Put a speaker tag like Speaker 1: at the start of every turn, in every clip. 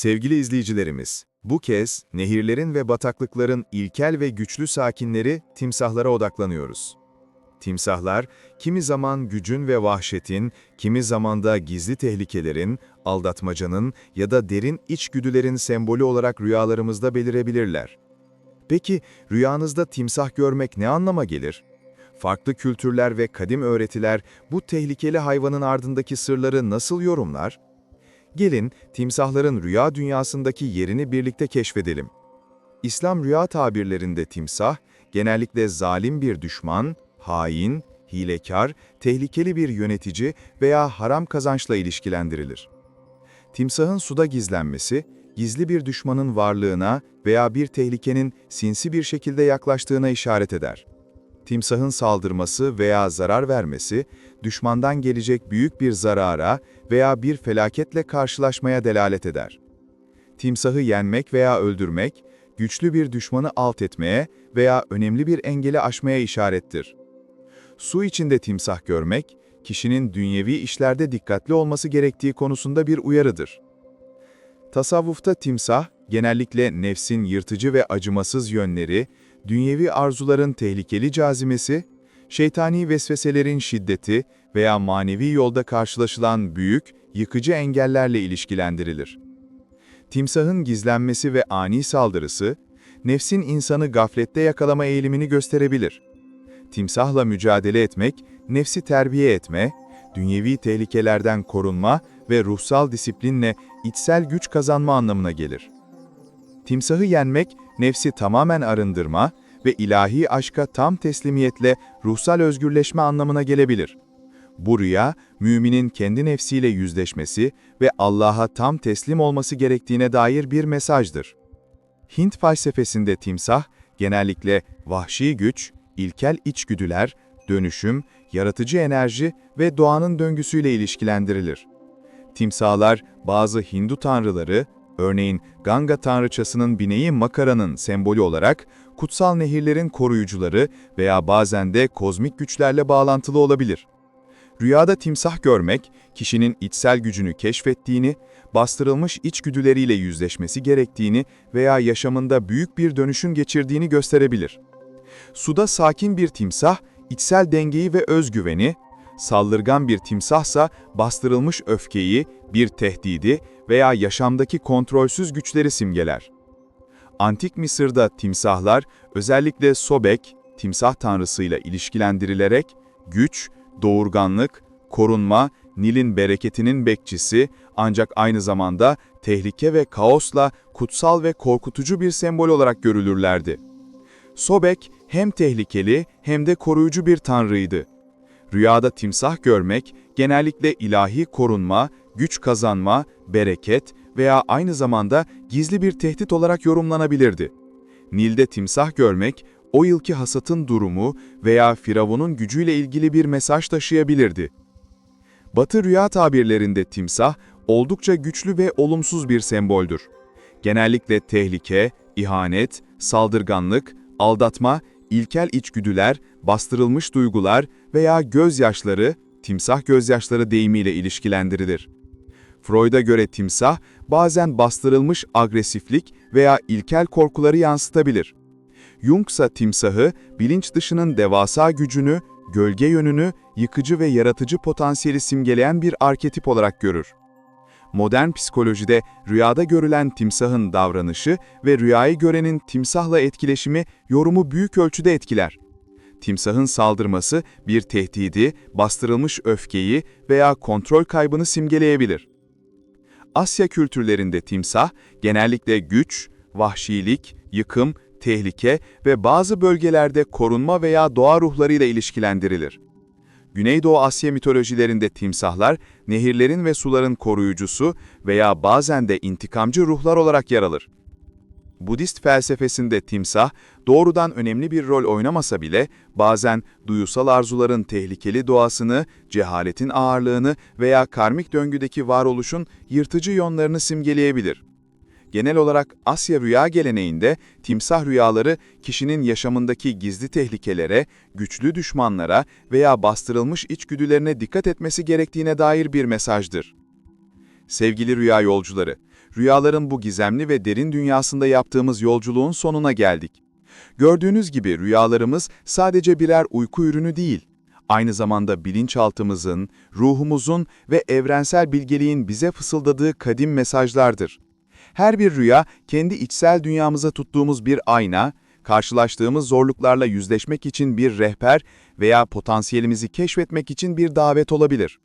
Speaker 1: Sevgili izleyicilerimiz, bu kez nehirlerin ve bataklıkların ilkel ve güçlü sakinleri timsahlara odaklanıyoruz. Timsahlar, kimi zaman gücün ve vahşetin, kimi zaman da gizli tehlikelerin, aldatmacanın ya da derin içgüdülerin sembolü olarak rüyalarımızda belirebilirler. Peki rüyanızda timsah görmek ne anlama gelir? Farklı kültürler ve kadim öğretiler bu tehlikeli hayvanın ardındaki sırları nasıl yorumlar? Gelin timsahların rüya dünyasındaki yerini birlikte keşfedelim. İslam rüya tabirlerinde timsah, genellikle zalim bir düşman, hain, hilekar, tehlikeli bir yönetici veya haram kazançla ilişkilendirilir. Timsahın suda gizlenmesi, gizli bir düşmanın varlığına veya bir tehlikenin sinsi bir şekilde yaklaştığına işaret eder. Timsahın saldırması veya zarar vermesi, düşmandan gelecek büyük bir zarara veya bir felaketle karşılaşmaya delalet eder. Timsahı yenmek veya öldürmek, güçlü bir düşmanı alt etmeye veya önemli bir engeli aşmaya işarettir. Su içinde timsah görmek, kişinin dünyevi işlerde dikkatli olması gerektiği konusunda bir uyarıdır. Tasavvufta timsah, genellikle nefsin yırtıcı ve acımasız yönleri, dünyevi arzuların tehlikeli cazimesi, şeytani vesveselerin şiddeti veya manevi yolda karşılaşılan büyük, yıkıcı engellerle ilişkilendirilir. Timsahın gizlenmesi ve ani saldırısı, nefsin insanı gaflette yakalama eğilimini gösterebilir. Timsahla mücadele etmek, nefsi terbiye etme, dünyevi tehlikelerden korunma ve ruhsal disiplinle içsel güç kazanma anlamına gelir. Timsahı yenmek, nefsi tamamen arındırma ve ilahi aşka tam teslimiyetle ruhsal özgürleşme anlamına gelebilir. Bu rüya, müminin kendi nefsiyle yüzleşmesi ve Allah'a tam teslim olması gerektiğine dair bir mesajdır. Hint felsefesinde timsah, genellikle vahşi güç, ilkel içgüdüler, dönüşüm, yaratıcı enerji ve doğanın döngüsüyle ilişkilendirilir. Timsahlar, bazı Hindu tanrıları, örneğin Ganga tanrıçasının bineği Makara'nın sembolü olarak kutsal nehirlerin koruyucuları veya bazen de kozmik güçlerle bağlantılı olabilir. Rüyada timsah görmek, kişinin içsel gücünü keşfettiğini, bastırılmış içgüdüleriyle yüzleşmesi gerektiğini veya yaşamında büyük bir dönüşüm geçirdiğini gösterebilir. Suda sakin bir timsah, içsel dengeyi ve özgüveni, saldırgan bir timsahsa bastırılmış öfkeyi, bir tehdidi veya yaşamdaki kontrolsüz güçleri simgeler. Antik Mısır'da timsahlar özellikle Sobek, timsah tanrısıyla ilişkilendirilerek güç, doğurganlık, korunma, Nil'in bereketinin bekçisi ancak aynı zamanda tehlike ve kaosla kutsal ve korkutucu bir sembol olarak görülürlerdi. Sobek hem tehlikeli hem de koruyucu bir tanrıydı. Rüyada timsah görmek genellikle ilahi korunma, güç kazanma, bereket veya aynı zamanda gizli bir tehdit olarak yorumlanabilirdi. Nil'de timsah görmek, o yılki hasatın durumu veya Firavun'un gücüyle ilgili bir mesaj taşıyabilirdi. Batı rüya tabirlerinde timsah, oldukça güçlü ve olumsuz bir semboldür. Genellikle tehlike, ihanet, saldırganlık, aldatma, ilkel içgüdüler, bastırılmış duygular veya gözyaşları, timsah gözyaşları deyimiyle ilişkilendirilir. Freud'a göre timsah, bazen bastırılmış agresiflik veya ilkel korkuları yansıtabilir. Jung ise timsahı, bilinç dışının devasa gücünü, gölge yönünü, yıkıcı ve yaratıcı potansiyeli simgeleyen bir arketip olarak görür. Modern psikolojide rüyada görülen timsahın davranışı ve rüyayı görenin timsahla etkileşimi yorumu büyük ölçüde etkiler. Timsahın saldırması bir tehdidi, bastırılmış öfkeyi veya kontrol kaybını simgeleyebilir. Asya kültürlerinde timsah genellikle güç, vahşilik, yıkım, tehlike ve bazı bölgelerde korunma veya doğa ruhlarıyla ilişkilendirilir. Güneydoğu Asya mitolojilerinde timsahlar, nehirlerin ve suların koruyucusu veya bazen de intikamcı ruhlar olarak yer alır. Budist felsefesinde timsah, doğrudan önemli bir rol oynamasa bile, bazen duyusal arzuların tehlikeli doğasını, cehaletin ağırlığını veya karmik döngüdeki varoluşun yırtıcı yönlerini simgeleyebilir. Genel olarak Asya rüya geleneğinde timsah rüyaları kişinin yaşamındaki gizli tehlikelere, güçlü düşmanlara veya bastırılmış içgüdülerine dikkat etmesi gerektiğine dair bir mesajdır. Sevgili rüya yolcuları,
Speaker 2: rüyaların bu gizemli ve derin dünyasında yaptığımız yolculuğun sonuna geldik. Gördüğünüz gibi rüyalarımız sadece birer uyku ürünü değil, aynı zamanda bilinçaltımızın, ruhumuzun ve evrensel bilgeliğin bize fısıldadığı kadim mesajlardır. Her bir rüya, kendi içsel dünyamıza tuttuğumuz bir ayna, karşılaştığımız zorluklarla yüzleşmek için bir rehber veya potansiyelimizi keşfetmek için bir davet olabilir.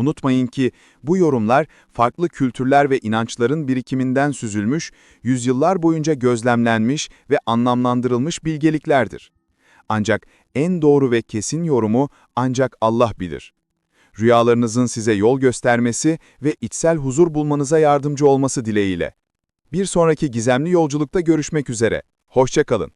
Speaker 2: Unutmayın ki bu yorumlar farklı kültürler ve inançların birikiminden süzülmüş, yüzyıllar boyunca gözlemlenmiş ve anlamlandırılmış bilgeliklerdir. Ancak en doğru ve kesin yorumu ancak Allah bilir. Rüyalarınızın size yol göstermesi ve içsel huzur bulmanıza yardımcı olması dileğiyle. Bir sonraki gizemli yolculukta görüşmek üzere. Hoşça kalın.